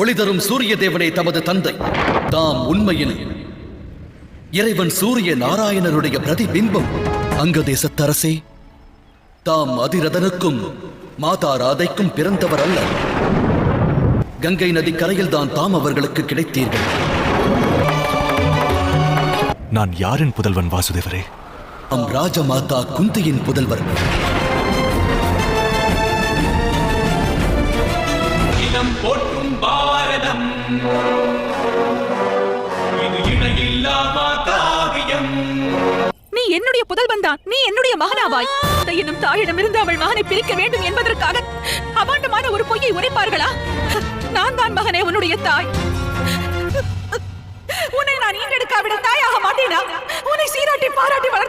ஒளி தரும் சூரிய தேவனே தமது தந்தை. தாம் உண்மையில் இறைவன் சூரிய நாராயணருடைய பிரதிபிம்பம். அங்க தேசத்தரசே தாம் அதிரதனுக்கும் மாதா ராதைக்கும் பிறந்தவர் அல்ல. கங்கை நதி கரையில் தான் தாம் அவர்களுக்கு கிடைத்தீர்கள். நான் யாரின் புதல்வன் வாசுதேவரே? அம் ராஜமாதா குந்தியின் புதல்வர். போற்றும் பாரதம் இது இணையில்லாமா காவியம் நீ என்னுடைய புதல் தான் நீ என்னுடைய மகனாவாய். தந்தை என்னும் தாயிடமிருந்து அவள் மகனை பிரிக்க வேண்டும் என்பதற்காக அபாண்டமான ஒரு பொய்யை உரைப்பார்களா? நான் தான் மகனே உன்னுடைய தாய். உன்னை நான் ஈண்டெடுக்காவிட தாயாக மாட்டேனா? உன்னை சீராட்டி பாராட்டி வளர்த்தவள்